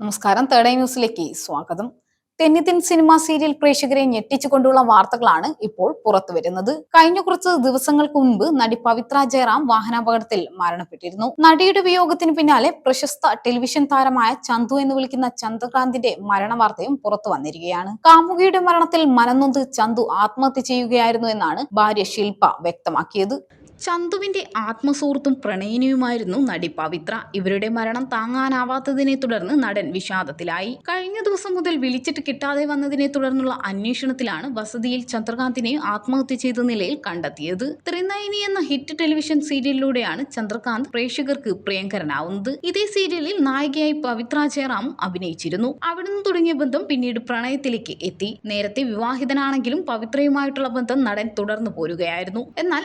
നമസ്കാരം. Third eye ന്യൂസിലേക്ക് സ്വാഗതം. തെന്നിത്തിൻ സിനിമ സീരിയൽ പ്രേക്ഷകരെ ഞെട്ടിച്ചുകൊണ്ടുള്ള വാർത്തകളാണ് ഇപ്പോൾ പുറത്തു വരുന്നത്. കഴിഞ്ഞ കുറച്ച് ദിവസങ്ങൾക്ക് മുൻപ് നടി പവിത്ര ജയറാം വാഹനാപകടത്തിൽ മരണപ്പെട്ടിരുന്നു. നടിയുടെ വിയോഗത്തിന് പിന്നാലെ പ്രശസ്ത ടെലിവിഷൻ താരമായ ചന്തു എന്ന് വിളിക്കുന്ന ചന്ദ്രകാന്തിന്റെ മരണവാർത്തയും പുറത്തു വന്നിരിക്കുകയാണ്. കാമുകിയുടെ മരണത്തിൽ മനംനൊന്ത് ചന്തു ആത്മഹത്യ ചെയ്യുകയായിരുന്നു എന്നാണ് ഭാര്യ ശില്പ വ്യക്തമാക്കിയത്. ചന്തുവിന്റെ ആത്മസുഹൃത്തും പ്രണയിനിയുമായിരുന്നു നടി പവിത്ര. ഇവരുടെ മരണം താങ്ങാനാവാത്തതിനെ തുടർന്ന് നടൻ വിഷാദത്തിലായി. കഴിഞ്ഞ ദിവസം മുതൽ വിളിച്ചിട്ട് കിട്ടാതെ വന്നതിനെ തുടർന്നുള്ള അന്വേഷണത്തിലാണ് വസതിയിൽ ചന്ദ്രകാന്തിനെ ആത്മഹത്യ ചെയ്ത നിലയിൽ കണ്ടെത്തിയത്. ത്രിനയനി എന്ന ഹിറ്റ് ടെലിവിഷൻ സീരിയലിലൂടെയാണ് ചന്ദ്രകാന്ത് പ്രേക്ഷകർക്ക് പ്രിയങ്കരനാവുന്നത്. ഇതേ സീരിയലിൽ നായികയായി പവിത്ര ജയറാം അഭിനയിച്ചിരുന്നു. അവിടുന്ന് തുടങ്ങിയ ബന്ധം പിന്നീട് പ്രണയത്തിലേക്ക് എത്തി. നേരത്തെ വിവാഹിതനാണെങ്കിലും പവിത്രയുമായിട്ടുള്ള ബന്ധം നടൻ തുടർന്നു പോരുകയായിരുന്നു. എന്നാൽ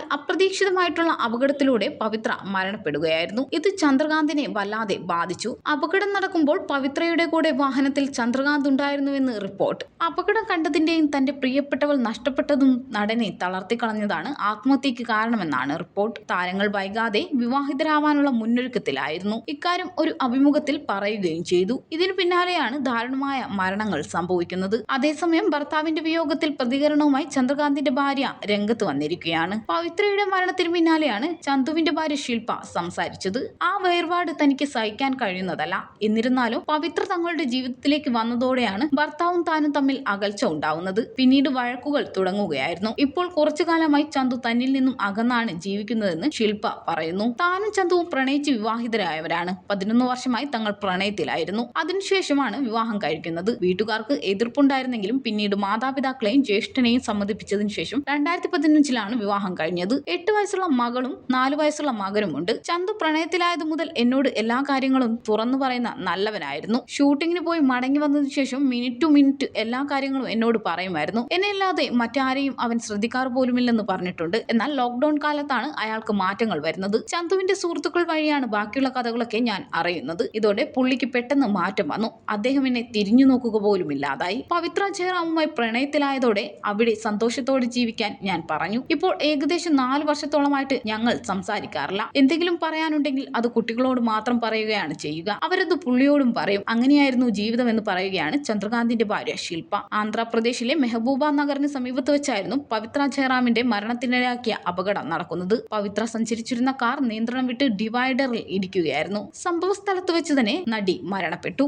അപ്രതീക്ഷിതമായിട്ടുള്ള അപകടത്തിലൂടെ പവിത്ര മരണപ്പെടുകയായിരുന്നു. ഇത് ചന്ദ്രകാന്തിനെ വല്ലാതെ ബാധിച്ചു. അപകടം നടക്കുമ്പോൾ പവിത്രയുടെ കൂടെ വാഹനത്തിൽ ചന്ദ്രകാന്ത് ഉണ്ടായിരുന്നുവെന്ന് റിപ്പോർട്ട്. അപകടം കണ്ടതിന്റെയും തന്റെ പ്രിയപ്പെട്ടവൾ നഷ്ടപ്പെട്ടതും നടനെ തളർത്തിക്കളഞ്ഞതാണ് ആത്മഹത്യക്ക് കാരണമെന്നാണ് റിപ്പോർട്ട്. താരങ്ങൾ വൈകാതെ വിവാഹിതരാവാനുള്ള മുന്നൊരുക്കത്തിലായിരുന്നു. ഇക്കാര്യം ഒരു അഭിമുഖത്തിൽ പറയുകയും ചെയ്തു. ഇതിനു പിന്നാലെയാണ് ദാരുണമായ മരണങ്ങൾ സംഭവിക്കുന്നത്. അതേസമയം ഭർത്താവിന്റെ വിയോഗത്തിൽ പ്രതികരണവുമായി ചന്ദ്രകാന്തിന്റെ ഭാര്യ രംഗത്ത് വന്നിരിക്കുകയാണ്. പവിത്രയുടെ മരണത്തിന് പിന്നാലെയാണ് ചന്തുവിന്റെ ഭാര്യ ശില്പ സംസാരിച്ചത്. ആ വേർപാട് തനിക്ക് സഹിക്കാൻ കഴിയുന്നതല്ല. എന്നിരുന്നാലും പവിത്ര തങ്ങളുടെ ജീവിതത്തിലേക്ക് വന്നതോടെയാണ് ഭർത്താവും താനും തമ്മിൽ അകൽച്ച ഉണ്ടാവുന്നത്. പിന്നീട് വഴക്കുകൾ തുടങ്ങുകയായിരുന്നു. ഇപ്പോൾ കുറച്ചു കാലമായി ചന്തു തന്നിൽ നിന്നും അകന്നാണ് ജീവിക്കുന്നതെന്ന് ശില്പ പറയുന്നു. താനും ചന്തുവും പ്രണയിച്ച് വിവാഹിതരായവരാണ്. പതിനൊന്ന് വർഷമായി തങ്ങൾ പ്രണയത്തിലായിരുന്നു. അതിനുശേഷമാണ് വിവാഹം കഴിക്കുന്നത്. വീട്ടുകാർക്ക് എതിർപ്പുണ്ടായിരുന്നെങ്കിലും പിന്നീട് മാതാപിതാക്കളെയും ജ്യേഷ്ഠനെയും സമ്മതിപ്പിച്ചതിനു ശേഷം രണ്ടായിരത്തി പതിനഞ്ചിലാണ് വിവാഹം കഴിഞ്ഞത്. എട്ട് വയസ്സുള്ള മകളും നാലു വയസ്സുള്ള മകനുമുണ്ട്. ചന്തു പ്രണയത്തിലായതു മുതൽ എന്നോട് എല്ലാ കാര്യങ്ങളും തുറന്നു പറയുന്ന നല്ലവനായിരുന്നു. ഷൂട്ടിങ്ങിന് പോയി മടങ്ങി വന്നതിനു ശേഷം മിനിറ്റ് ടു മിനിറ്റ് എല്ലാ കാര്യങ്ങളും എന്നോട് പറയുമായിരുന്നു. എന്നെയല്ലാതെ മറ്റാരെയും അവൻ ശ്രദ്ധിക്കാറ് പോലുമില്ലെന്ന് പറഞ്ഞിട്ടുണ്ട്. എന്നാൽ ലോക്ക്ഡൌൺ കാലത്താണ് അയാൾക്ക് മാറ്റങ്ങൾ വരുന്നത്. ചന്തുവിന്റെ സുഹൃത്തുക്കൾ വഴിയാണ് ബാക്കിയുള്ള കഥകളൊക്കെ ഞാൻ അറിയുന്നത്. ഇതോടെ പുള്ളിക്ക് പെട്ടെന്ന് മാറ്റം വന്നു. അദ്ദേഹം എന്നെ തിരിഞ്ഞു നോക്കുക പോലും ഇല്ലാതായി പവിത്ര ജയറാമുമായി പ്രണയത്തിലായതോടെ അവിടെ സന്തോഷത്തോടെ ജീവിക്കാൻ ഞാൻ പറഞ്ഞു. ഇപ്പോൾ ഏകദേശം നാല് വർഷത്തോളമായിട്ട് ഞങ്ങൾ സംസാരിക്കാറില്ല. എന്തെങ്കിലും പറയാനുണ്ടെങ്കിൽ അത് കുട്ടികളോട് മാത്രം പറയുകയാണ് ചെയ്യുക. അവരത് പുള്ളിയോടും പറയും. അങ്ങനെയായിരുന്നു ജീവിതം എന്ന് പറയുകയാണ് ചന്ദ്രകാന്തിന്റെ ഭാര്യ ശില്പ. ആന്ധ്രാപ്രദേശിലെ മെഹബൂബ നഗറിന് സമീപത്ത് വെച്ചായിരുന്നു പവിത്ര ജയറാമിന്റെ മരണത്തിനിടയാക്കിയ അപകടം നടക്കുന്നത്. പവിത്ര സഞ്ചരിച്ചിരുന്ന കാർ നിയന്ത്രണം വിട്ട് ഡിവൈഡറിൽ ഇടിക്കുകയായിരുന്നു. സംഭവ സ്ഥലത്ത് വെച്ച് തന്നെ നടി മരണപ്പെട്ടു.